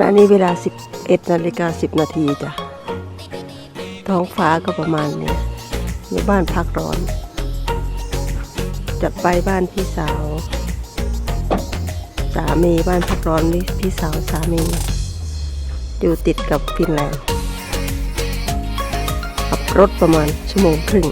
ณะนี้เวลา 11นาฬิกา10 นาทีจ้ะ ท้องฟ้าก็ประมาณนี้อยู่บ้านพักร้อน จะไปบ้านพี่สาว สามีบ้านพักร้อนนี่พี่สาวสามี อยู่ติดกับฟินแลนด์ขับรถประมาณชั่วโมงครึ่ง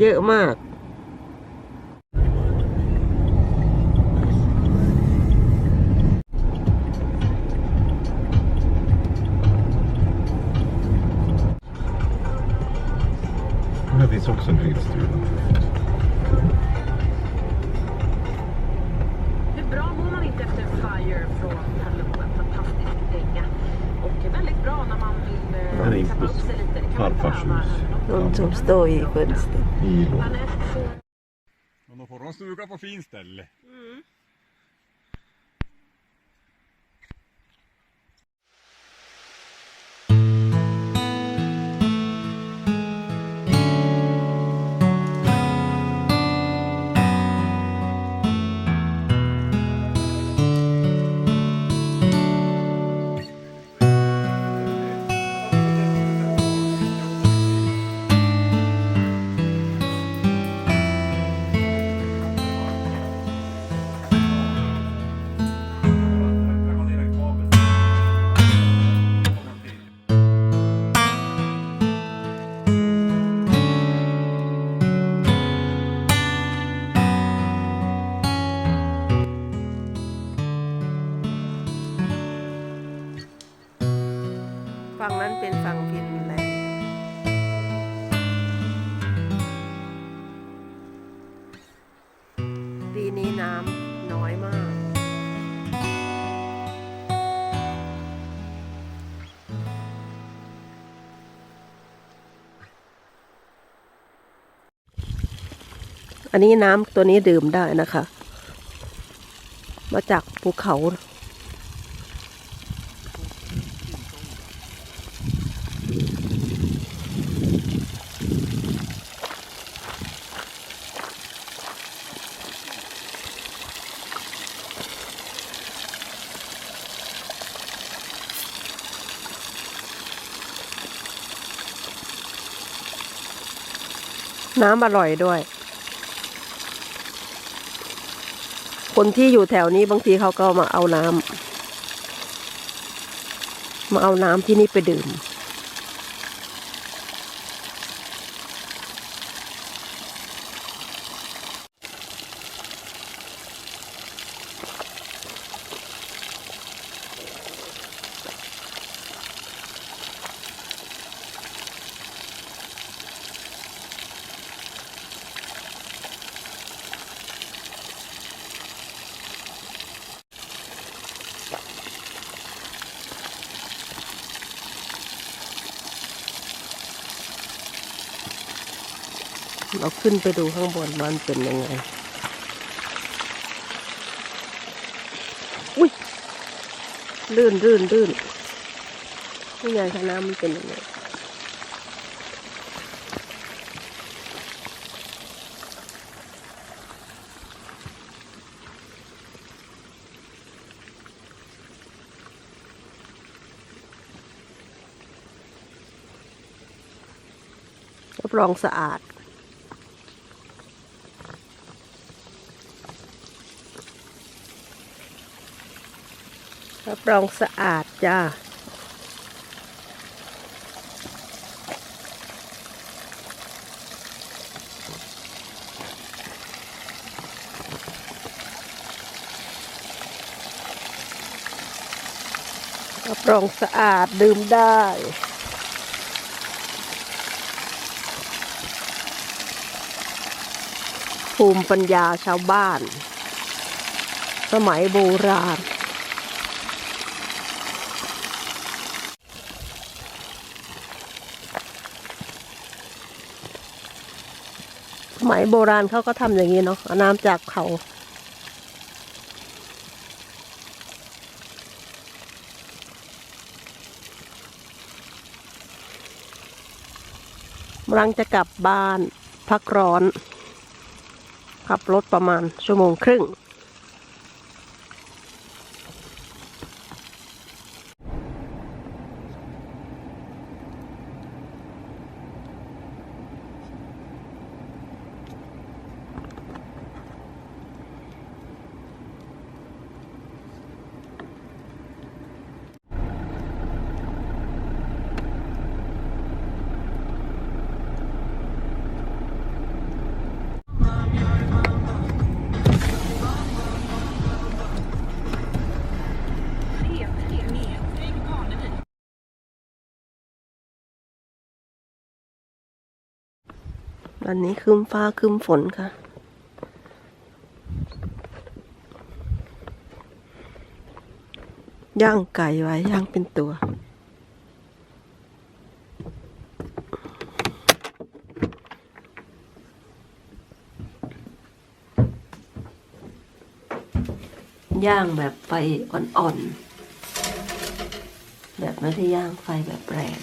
เยอะมากเมื่อที่สกสังเกตดู Rimpus farfars hus. De som står i fönstret. I Ilon. Hon har fått en stuga på fint ställe. ฝั่งนั้นเป็นฝั่งฟินแลนด์ปีนี้น้ำน้อยมากอันนี้น้ำตัวนี้ดื่มได้นะคะ มาจากภูเขา น้ำอร่อยด้วย คนที่อยู่แถวนี้บางทีเขาก็มาเอาน้ำมาเอาน้ำที่นี่ไปดื่ม เราขึ้นไปดูข้างบนมันเป็นยังไง อุ้ยลื่นลื่นลื่นนี่ไงคะน้ำมันเป็นยังไงรับรองสะอาด รับรองสะอาดจ้ารับรองสะอาดดื่มได้ภูมิปัญญาชาวบ้าน สมัยโบราณ มัยโบราณเขาก็ทำอย่างนี้เนาะเอาน้ำจากเขากำลังจะกลับบ้านพักร้อน ขับรถประมาณชั่วโมงครึ่ง วันนี้คืมฟ้าคืมฝนค่ะ ย่างไก่ไว้ ย่างเป็นตัว ย่างแบบไฟอ่อนๆ แบบไม่ได้ย่างไฟแบบแรง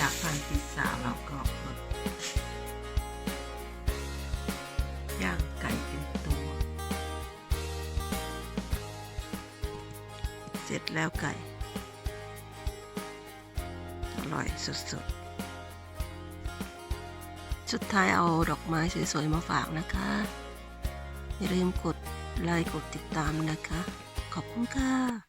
จากพันพิซซ่าเราก็มาย่างไก่เป็นตัว เสร็จแล้วไก่ อร่อยสุดๆ สุดท้ายเอาดอกไม้สวยๆ มาฝากนะคะ อย่าลืมกดไลค์กดติดตามนะคะ ขอบคุณค่ะ